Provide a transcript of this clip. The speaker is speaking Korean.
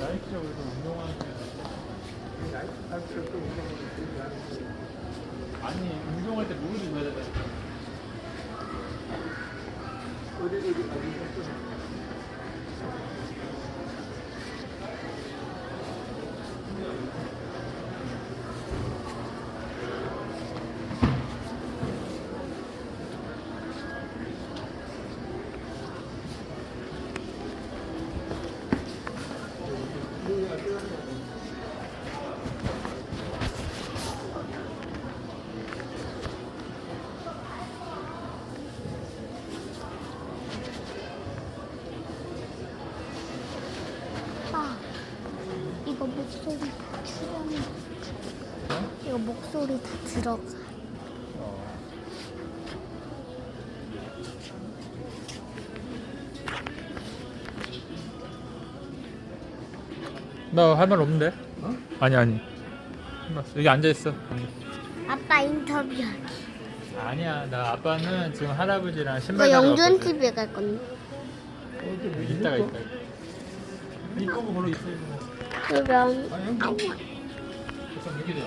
나이키적으로 운동하는 게 아니 운동할 때 무릎이 줘야 되잖아 아, 이거 목소리 다 출연해. 이거 목소리 다 들어가. 나 할 말 없는데? 아니 아니 여기 앉아 있어 아빠 인터뷰하기. 아니야 나 아빠는 지금 할아버지랑 이거 신발 사러 영준. TV에 갈 건데. 이따가 이따가 이거 뭐 있어 이거 그럼. 아니 형